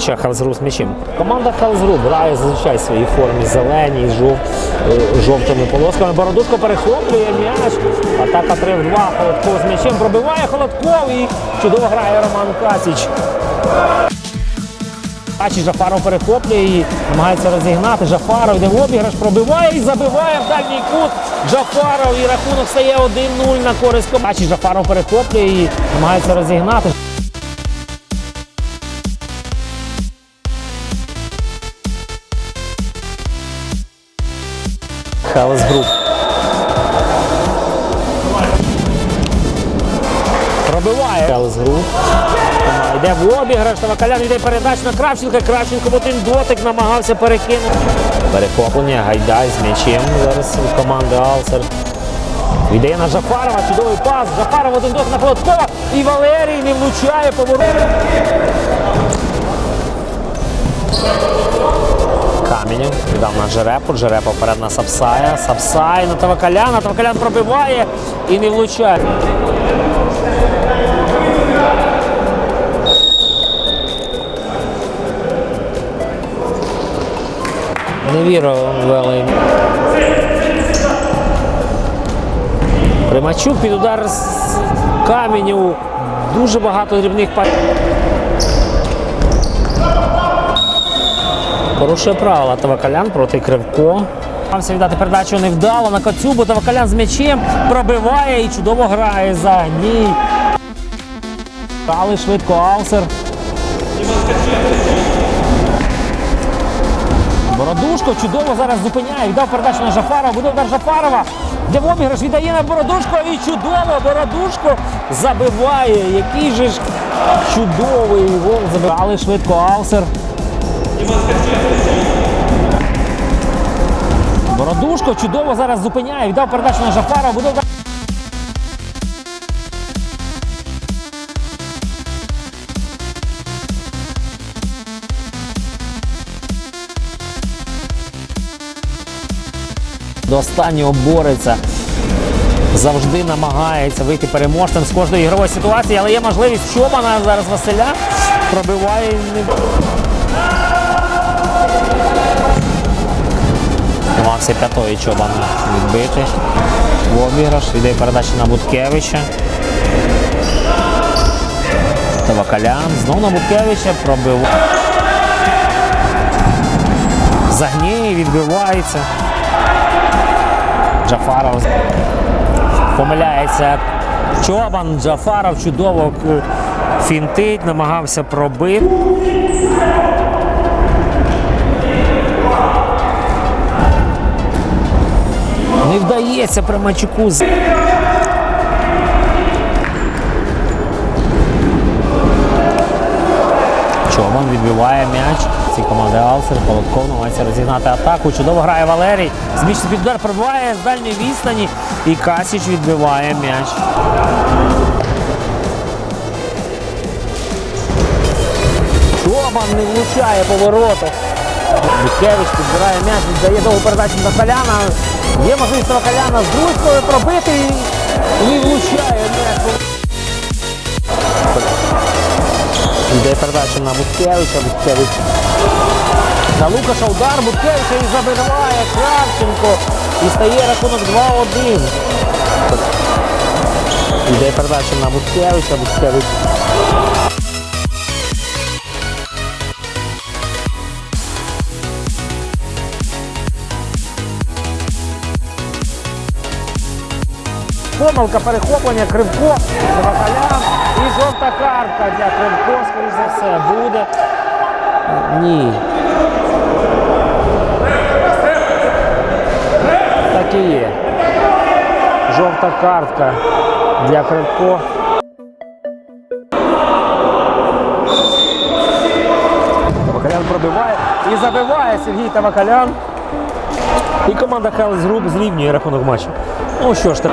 м'яча Хелзру з м'ячем. Команда Хелзру грає зазвичай в своїй формі зеленій, жов, е, жовтими полосками. Бородушко перехоплює м'яч. Атака 3 в 2. Холодков з м'ячем пробиває Холодков і чудово грає Роман Касіч. Касіч Жафаров перехоплює і намагається розігнати. Жафаров йде в обіграш, пробиває і забиває в дальній кут. Жафаров і рахунок стає 1-0 на користь. Касіч Жафаров перехоплює і намагається розігнати. Хелес Груп. Пробиває Хелес Груп. Йде в обіграш, Тавакалян йде передач на Кравченка. Кравченко в один дотик намагався перекинути. Перехоплення, Гайдай з м'ячем зараз від команди Алсер. Йде на Жафарова, чудовий пас. Жафаров один дотик на Холодкова. І Валерій не влучає поворот. Каменів віддав на Жерепу. Жерепа вперед на Сапсая. Сапсай на Тавакаляна. Тавакалян пробиває і не влучає. Не вірю вели. Примачук під удар з каменів. Дуже багато дрібних па. Порушує правила Тавакалян проти Кривко. Намагався віддати передачу невдало на Коцюбу. Тавакалян з м'ячем пробиває і чудово грає за гній. Але швидко Алсер. Бородушко чудово зараз зупиняє. Віддав передачу на Жафарова. Буде удар Жафарова. Де в обіграш віддає на Бородушко і чудово Бородушко забиває. Який же ж чудовий гол забиває. Але швидко Алсер. Бородушко чудово зараз зупиняє. Віддав передачу на Жафарова. Буде. До останнього бореться. Завжди намагається вийти переможцем з кожної ігрової ситуації, але є можливість Чобана зараз Василя пробиває. П'ятої Чобан відбити. В обіграш йде передача на Буткевича. Тавакалян. Знову на Буткевича пробиває. Загніє, відбивається. Джафаров помиляється. Чобан Джафаров чудово фінтить, намагався пробити. Не вдається Примачуку. з- Чоман відбиває м'яч. Ці команди Алсер, Холодков намагається розігнати атаку. Чудово грає Валерій. Зміщений під удар пробиває з дальньої відстані. І Касіч відбиває м'яч. Чобан не влучає по Буткевич підбирає м'яч, віддає довгу передачу на Каляна. Є можливість на Каляна з Друзькою пробити і влучає м'яч. Йде передача на Буткевича, Буткевич. На Лукаша удар Буткевича і забиває Кравченко. І стає рахунок 2-1. Йде передача на Буткевича, Буткевич. Помилка перехоплення, Кривко, Завакалян і жовта картка для Кривко, скоріш за все, буде. Ні. Так і є. Жовта картка для Кривко. Тавакалян пробиває і забиває Сергій Тавакалян. І команда Хелс Груп зрівнює рахунок матчу. Ну що ж, так.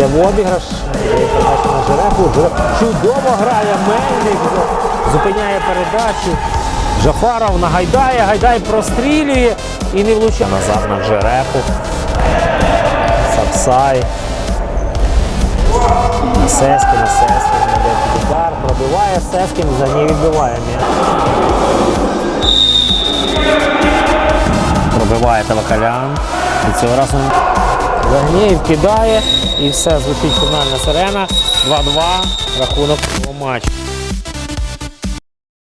Це в обіграш. На Жереху. Чудово грає Мельник. Зупиняє передачу. Жафаров нагайдає, Гайдай прострілює і не влучає. Назад на Джерепу. Сапсай. На Сескін, Сескін йде під удар, пробиває Сескін, за ній відбиває м'яч. Пробиває Тавакалян. І цього разу Загнєєв кидає і все, звучить фінальна сирена. 2-2. Рахунок у матчі.